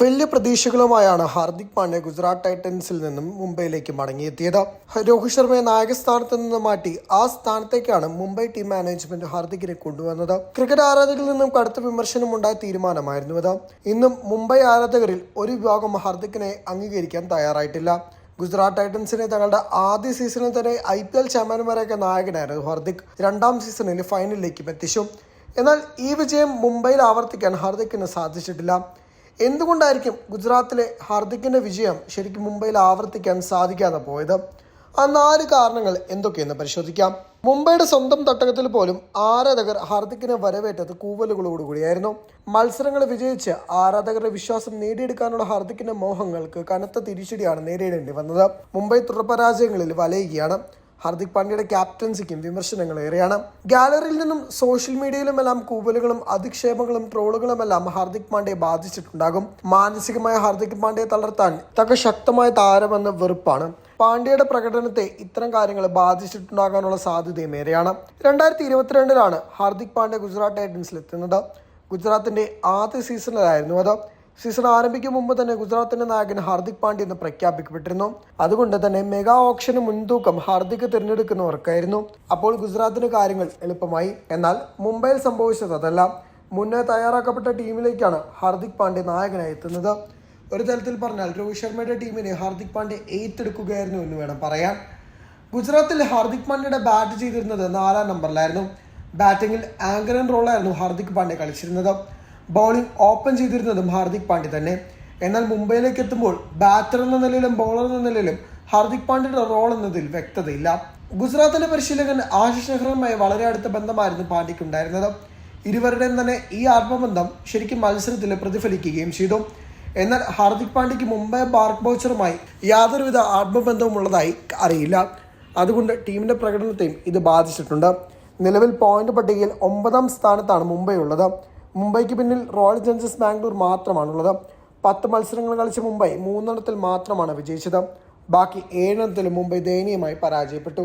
വലിയ പ്രതീക്ഷകളുമായാണ് ഹാർദിക് പാണ്ഡ്യ ഗുജറാത്ത് ടൈറ്റൻസിൽ നിന്നും മുംബൈയിലേക്ക് മടങ്ങിയെത്തിയത്. രോഹിത് ശർമ്മയെ നായക സ്ഥാനത്ത് നിന്ന് മാറ്റി ആ സ്ഥാനത്തേക്കാണ് മുംബൈ ടീം മാനേജ്മെന്റ് ഹാർദിക്കിനെ കൊണ്ടുവന്നത്. ക്രിക്കറ്റ് ആരാധകരിൽ നിന്നും കടുത്ത വിമർശനമുണ്ടായ തീരുമാനമായിരുന്നു ഇത്. ഇന്നും മുംബൈ ആരാധകരിൽ ഒരു വിഭാഗം ഹാർദിക്കിനെ അംഗീകരിക്കാൻ തയ്യാറായിട്ടില്ല. ഗുജറാത്ത് ടൈറ്റൻസിനെ തങ്ങളുടെ ആദ്യ സീസണിൽ തന്നെ ഐ പി എൽ ചാമ്പ്യന്മാരൊക്കെ നായകനായിരുന്നു ഹാർദിക്. രണ്ടാം സീസണിൽ ഫൈനലിലേക്കും എത്തിച്ചു. എന്നാൽ ഈ വിജയം മുംബൈയിൽ ആവർത്തിക്കാൻ ഹാർദിക്കിന് സാധിച്ചിട്ടില്ല. എന്തുകൊണ്ടായിരിക്കും ഗുജറാത്തിലെ ഹാർദിക്കിന്റെ വിജയം ശരിക്കും മുംബൈയിൽ ആവർത്തിക്കാൻ സാധിക്കാതെ പോയത്? ആ നാല് കാരണങ്ങൾ എന്തൊക്കെയെന്ന് പരിശോധിക്കാം. മുംബൈയുടെ സ്വന്തം തട്ടകത്തിൽ പോലും ആരാധകർ ഹാർദിക്കിനെ വരവേറ്റത് കൂവലുകളോടുകൂടിയായിരുന്നു മത്സരങ്ങൾ വിജയിച്ച് ആരാധകരുടെ വിശ്വാസം നേടിയെടുക്കാനുള്ള ഹാർദിക്കിന്റെ മോഹങ്ങൾക്ക് കനത്ത തിരിച്ചടിയാണ് നേരിടേണ്ടി വന്നത്. മുംബൈ തുടർപരാജയങ്ങളിൽ വലയുകയാണ്. ഹാർദിക് പാണ്ഡ്യയുടെ ക്യാപ്റ്റൻസിക്കും വിമർശനങ്ങൾ ഏറെയാണ്. ഗാലറിയിൽ നിന്നും സോഷ്യൽ മീഡിയയിലുമെല്ലാം കൂവലുകളും അധിക്ഷേപങ്ങളും ട്രോളുകളുമെല്ലാം ഹാർദിക് പാണ്ഡ്യയെ ബാധിച്ചിട്ടുണ്ടാകും. മാനസികമായ ഹാർദിക് പാണ്ഡ്യയെ തളർത്താൻ തക്ക ശക്തമായ താരമെന്ന വെറുപ്പാണ്. പാണ്ഡ്യയുടെ പ്രകടനത്തെ ഇത്തരം കാര്യങ്ങൾ ബാധിച്ചിട്ടുണ്ടാകാനുള്ള സാധ്യതയും ഏറെയാണ്. രണ്ടായിരത്തി ഇരുപത്തിരണ്ടിലാണ് ഹാർദിക് പാണ്ഡ്യ ഗുജറാത്ത് ടൈറ്റൻസിൽ എത്തുന്നത് ഗുജറാത്തിന്റെ ആദ്യ സീസണിലായിരുന്നു അത്. സീസൺ ആരംഭിക്കും മുമ്പ് തന്നെ ഗുജറാത്തിന്റെ നായകൻ ഹാർദിക് പാണ്ഡ്യ എന്ന് പ്രഖ്യാപിക്കപ്പെട്ടിരുന്നു. അതുകൊണ്ട് തന്നെ മെഗാ ഓപ്ഷന് മുൻതൂക്കം ഹാർദിക് തിരഞ്ഞെടുക്കുന്നവർക്കായിരുന്നു. അപ്പോൾ ഗുജറാത്തിന് കാര്യങ്ങൾ എളുപ്പമായി. എന്നാൽ മുംബൈയിൽ സംഭവിച്ചത് അതല്ല. മുന്നേ തയ്യാറാക്കപ്പെട്ട ടീമിലേക്കാണ് ഹാർദിക് പാണ്ഡ്യ നായകനായി എത്തുന്നത്. ഒരു തരത്തിൽ പറഞ്ഞാൽ രോഹിത് ശർമ്മയുടെ ടീമിനെ ഹാർദിക് പാണ്ഡ്യ ഏറ്റെടുക്കുകയായിരുന്നു എന്ന് വേണം പറയാൻ. ഗുജറാത്തിൽ ഹാർദിക് പാണ്ഡ്യയുടെ ബാറ്റ് ചെയ്തിരുന്നത് നാലാം നമ്പറിലായിരുന്നു. ബാറ്റിംഗിൽ ആങ്കർ ആൻഡ് റോളായിരുന്നു ഹാർദിക് പാണ്ഡ്യ കളിച്ചിരുന്നത്. ബൗളിംഗ് ഓപ്പൺ ചെയ്തിരുന്നതും ഹാർദിക് പാണ്ഡ്യ തന്നെ. എന്നാൽ മുംബൈയിലേക്ക് എത്തുമ്പോൾ ബാറ്റർ എന്ന നിലയിലും ബോളർ എന്ന നിലയിലും ഹാർദിക് പാണ്ഡ്യയുടെ റോൾ എന്നതിൽ വ്യക്തതയില്ല. ഗുജറാത്തിന്റെ പരിശീലകൻ ആശിഷ് നെഹ്റുമായി വളരെ അടുത്ത ബന്ധമായിരുന്നു പാണ്ഡ്യയ്ക്ക് ഉണ്ടായിരുന്നത് ഇരുവരുടെയും തന്നെ ഈ ആത്മബന്ധം ശരിക്കും മത്സരത്തിൽ പ്രതിഫലിക്കുകയും ചെയ്തു. എന്നാൽ ഹാർദിക് പാണ്ഡ്യയ്ക്ക് മുംബൈ ബാർക്ക് ബൗച്ചറുമായി യാതൊരുവിധ ആത്മബന്ധവും ഉള്ളതായി അറിയില്ല. അതുകൊണ്ട് ടീമിന്റെ പ്രകടനത്തെയും ഇത് ബാധിച്ചിട്ടുണ്ട്. നിലവിൽ പോയിന്റ് പട്ടികയിൽ ഒമ്പതാം സ്ഥാനത്താണ് മുംബൈ ഉള്ളത്. മുംബൈക്ക് പിന്നിൽ റോയൽ ചലഞ്ചേഴ്സ് ബാംഗ്ലൂർ മാത്രമാണുള്ളത്. പത്ത് മത്സരങ്ങൾ കളിച്ച മുംബൈ മൂന്നെണ്ണത്തിൽ മാത്രമാണ് വിജയിച്ചത്. ബാക്കി ഏഴെണ്ണത്തിൽ മുംബൈ ദയനീയമായി പരാജയപ്പെട്ടു.